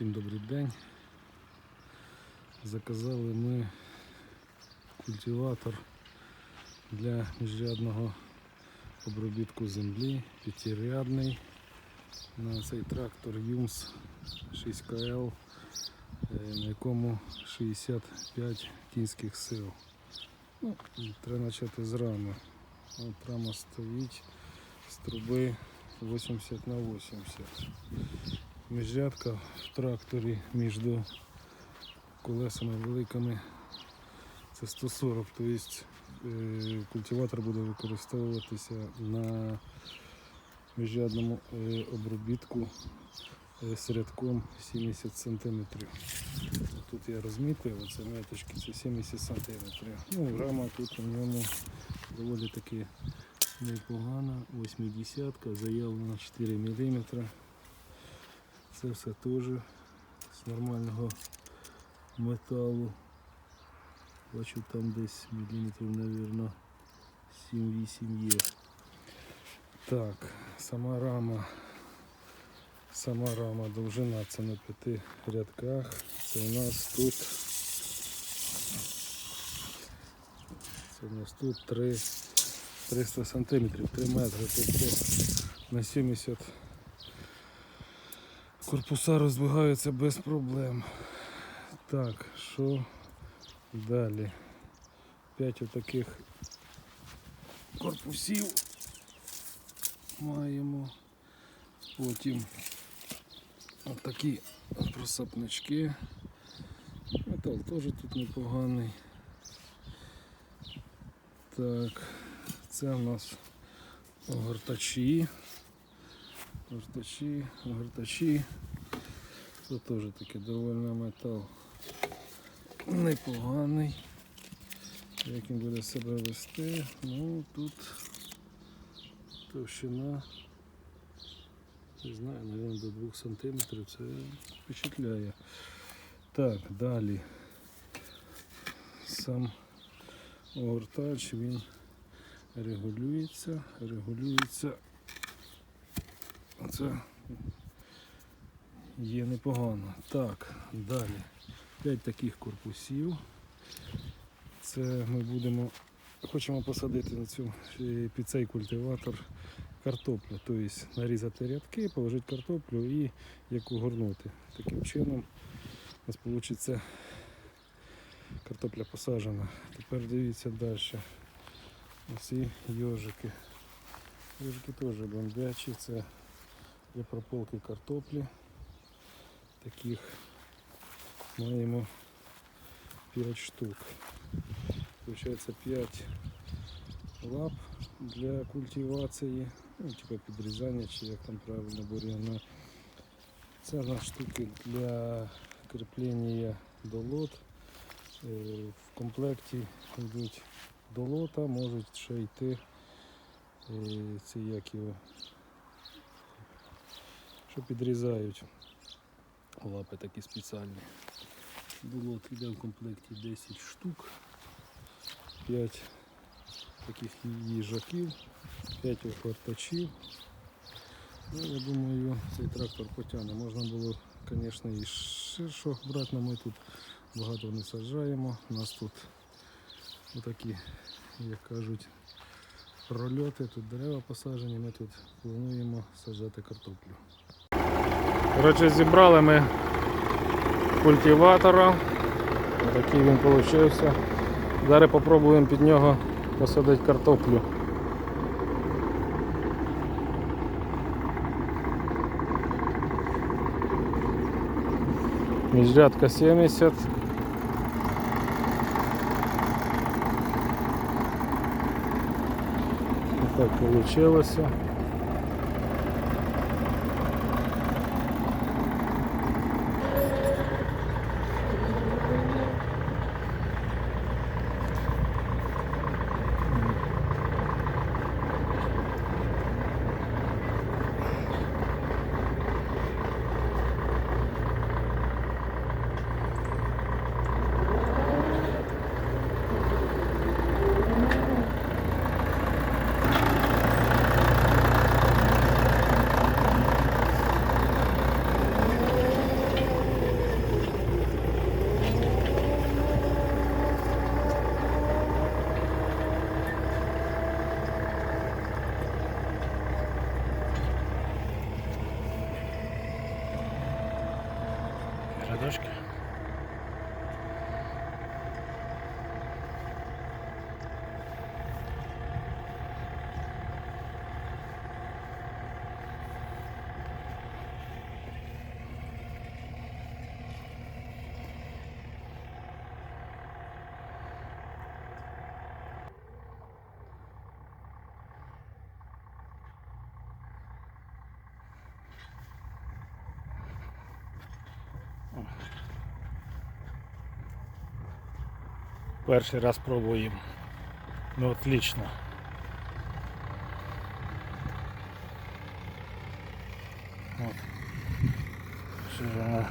Всім добрий день. Заказали ми культиватор для міжрядного обробітку землі, п'ятирядний. На цей трактор ЮМС 6КЛ, е, на якому 65 кінських сил. Ну, треба почати з рами. От рама стоїть з труби 80 на 80 міжрядка в тракторі між колесами великими це 140, тобто е, культиватор буде використовуватися на міжрядному е, обробітку з рядком 70 см. Тут я розмітив, оце меточки, це 70 см. Ну, рама тут у ньому доволі таки непогана, 80 заявлена 4 мм. Це все теж з нормального металу. Бачу там десь міліметрів, мабуть, 7-8 є. Так, сама рама. Сама рама довжина це на п'яти рядках. Це у нас тут. Це у нас тут 3, 300 сантиметрів, 3 метри. Тобто на 70 Корпуса роздвигаються без проблем. Так, що далі? П'ять отаких корпусів маємо. Потім отакі просапнички. Метал теж тут непоганий. Так, це у нас огортачі. Огортачі, огортачі. Це теж такий довольно метал непоганий. Як він буде себе вести, ну тут товщина, не знаю, мабуть, до 2 см це впечатляє. Так, далі сам огортач він регулюється, регулюється це є непогано. Так, далі. П'ять таких корпусів. Це ми будемо, хочемо посадити на цю, е, під цей культиватор картоплю. Тобто нарізати рядки, положити картоплю і як угорнути. Таким чином у нас вийде картопля посаджена. Тепер дивіться далі. Оці йожики. Йожики теж бомбячі. Це для прополки картоплі. Таких маємо 5 штук. Получається 5 лап для культивації, ну, типу підрізання чи як там правильно бур'яна. Це на штуки для кріплення долот. Е, В комплекті йдуть долота, можуть ще йти е, ці як його що підрізають лапи такі спеціальні. Було йде в комплекті 10 штук, 5 таких їжаків, 5 охортачів. Ну, я думаю, цей трактор потягне. Можна було, звісно, і ширшо брати, але ми тут багато не саджаємо. У нас тут отакі, як кажуть, прольоти, тут дерева посаджені, ми тут плануємо саджати картоплю. Коротше, зібрали ми культиватора. Такий він вийшов. Зараз спробуємо під нього посадити картоплю. Міжрядка 70. Так вийшло. Serduszka. Перший раз пробуємо. Ну отлично. От. Ж вона